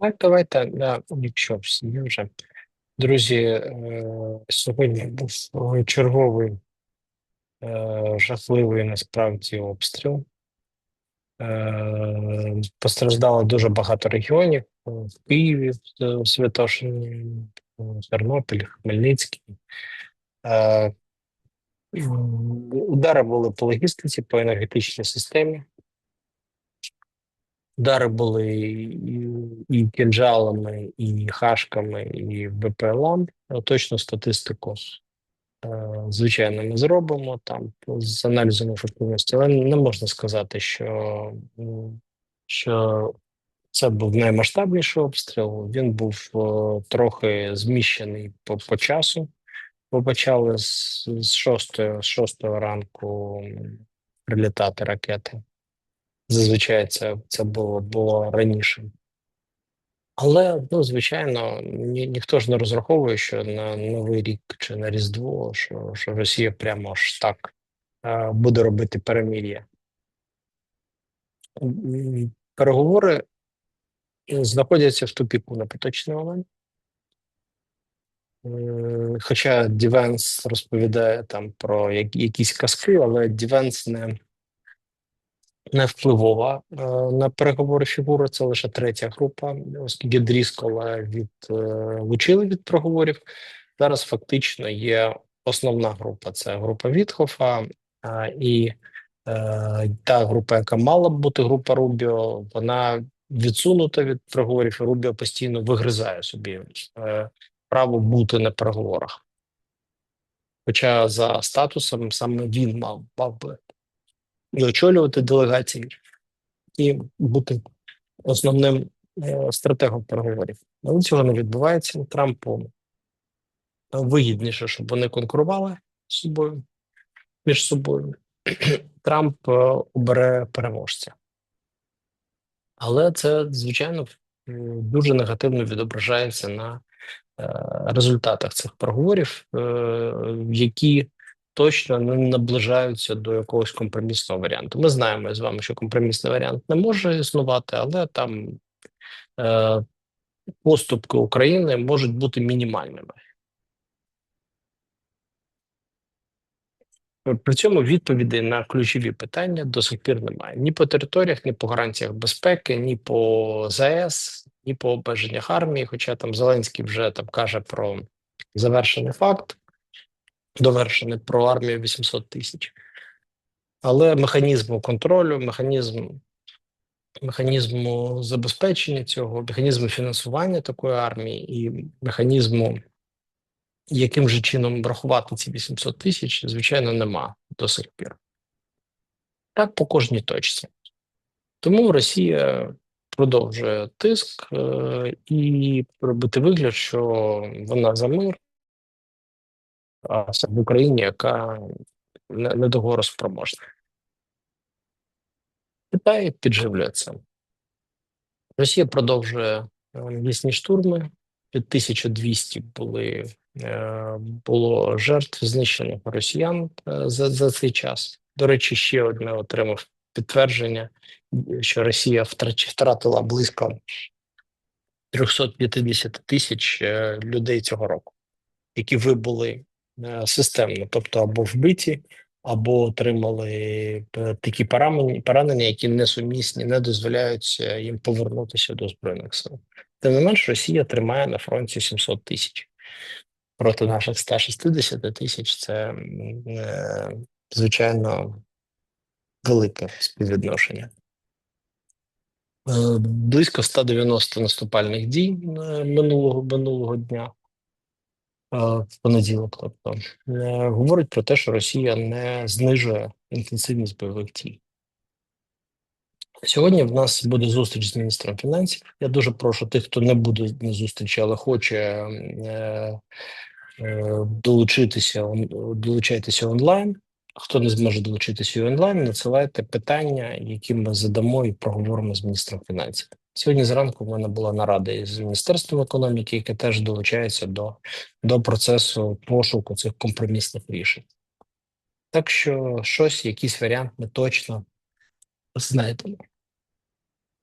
Так, давайте, да, якщо вже. Друзі, е, сьогодні був черговий е, жахливий насправді обстріл. Е, Постраждало дуже багато регіонів в Києві, в Святошині, Тернопіль, Хмельницький. Удари були по логістиці, по енергетичній системі. Удари були і, і кінжалами, і хашками, і БПЛАм. Точну статистику, е, звичайно, ми зробимо там з аналізом ефективності, але не можна сказати, що, що це був наймасштабніший обстріл. Він був е, трохи зміщений по, по часу. Бо почали з, з шостої, з шостої ранку прилітати ракети. Зазвичай це, це було, було раніше. Але, ну, звичайно, ні, ніхто ж не розраховує, що на Новий рік чи на Різдво, що, що Росія прямо аж так е, буде робити перемир'я. Переговори знаходяться в тупіку на поточний момент. Е, Хоча Дівенс розповідає там про якісь казки, але Дівенс не, не впливова е, на переговори фігура. Це лише третя група, оскільки Дріскола відлучили від переговорів. Зараз фактично є основна група. Це група Вітхофа і е, та група, яка мала б бути група Рубіо, вона відсунута від переговорів. і Рубіо постійно вигризає собі е, право бути на переговорах. Хоча за статусом саме він мав, мав би і очолювати делегації, і бути основним е, стратегом переговорів. Але цього не відбувається. Трампу вигідніше, щоб вони конкурували з собою між собою. Трамп е, обере переможця. Але це, звичайно, дуже негативно відображається на е, результатах цих переговорів, е, які точно не наближаються до якогось компромісного варіанту. Ми знаємо з вами, що компромісний варіант не може існувати, але там е, поступки України можуть бути мінімальними. При цьому відповідей на ключові питання до сих пір немає ні по територіях, ні по гарантіях безпеки, ні по ЗАЕС, ні по обмеженнях армії. Хоча там Зеленський вже там каже про завершений факт, довершений про армію 800 тисяч. Але механізму контролю, механізм, механізму забезпечення цього, механізму фінансування такої армії і механізму яким же чином врахувати ці 800 тисяч, звичайно, нема до сих пір. Так по кожній точці. Тому Росія продовжує тиск е, і робити вигляд, що вона за мир, в Україні, яка не- недогороспроможна. Китай підживлює це. Росія продовжує е, штурми. Під 1200 були е, було жертв знищених росіян е, за, за цей час. До речі, ще одне отримав підтвердження, що Росія втратила близько 350 тисяч людей цього року, які вибули системно, тобто або вбиті, або отримали е, такі поранення, які несумісні, не дозволяють е, їм повернутися до збройних сил. Тим не менш, Росія тримає на фронті 700 тисяч проти наших 160 тисяч. Це е, звичайно велике співвідношення. Е, Близько 190 наступальних дій е, минулого минулого дня е, в понеділок. Тобто е, говорить про те, що Росія не знижує інтенсивність бойових дій. Сьогодні в нас буде зустріч з міністром фінансів. Я дуже прошу тих, хто не буде на зустрічі, але хоче е, е, долучитися, долучайтеся онлайн. Хто не зможе долучитися онлайн, надсилайте питання, які ми задамо і проговоримо з міністром фінансів. Сьогодні зранку в мене була нарада із міністерством економіки, яке теж долучається до, до процесу пошуку цих компромісних рішень. Так що щось, якийсь варіант ми точно знайдемо.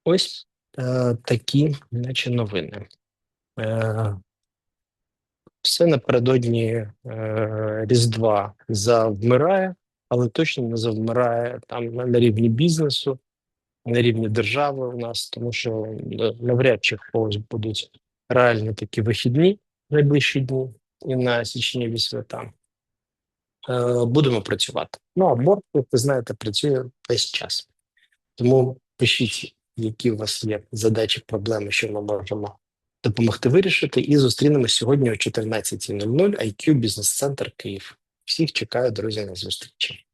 Ось е, такі, наче новини. Е, все напередодні е, Різдва завмирає, але точно не завмирає там на рівні бізнесу, на рівні держави у нас, тому що е, навряд чи когось будуть реальні такі вихідні найближчі дні і на січневі свята. Е, будемо працювати. Ну а борт, як ви знаєте, працює весь час. Тому пишіть, які у вас є задачі, проблеми, що ми можемо допомогти вирішити. І зустрінемось сьогодні о 14.00 IQ Бізнес Центр Київ. Всіх чекаю, друзі, на зустрічі.